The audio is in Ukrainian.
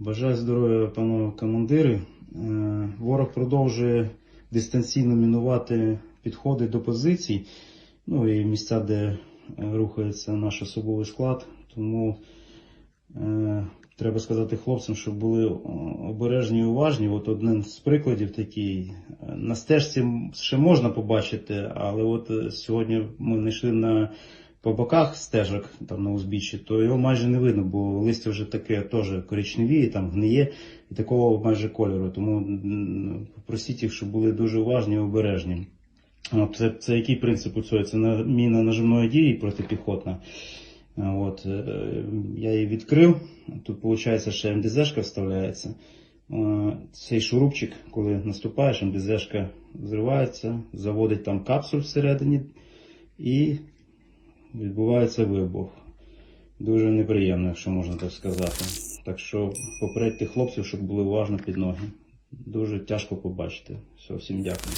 Бажаю здоров'я, панове командири. Е, Ворог продовжує дистанційно мінувати підходи до позицій, ну і місця, де е, рухається наш особовий склад. Тому е, треба сказати хлопцям, щоб були обережні і уважні. От один з прикладів такий. На стежці ще можна побачити, але от е, сьогодні ми не йшли на по боках стежок там на узбіччі, то його майже не видно, бо листя вже таке теж коричневіє, там гниє і такого майже кольору. Тому попросіть їх, щоб були дуже уважні і обережні. От, це, це який принцип у цього? Це на, міна нажимної дії протипіхотна. От, е, я її відкрив. Тут, виходить, ще МДЗшка вставляється. Цей шурупчик, коли наступаєш, МДЗшка зривається, заводить там капсуль всередині і відбувається вибух. Дуже неприємно, якщо можна так сказати. Так що попередьте хлопців, щоб були уважно під ноги. Дуже тяжко побачити. Все, всім дякую.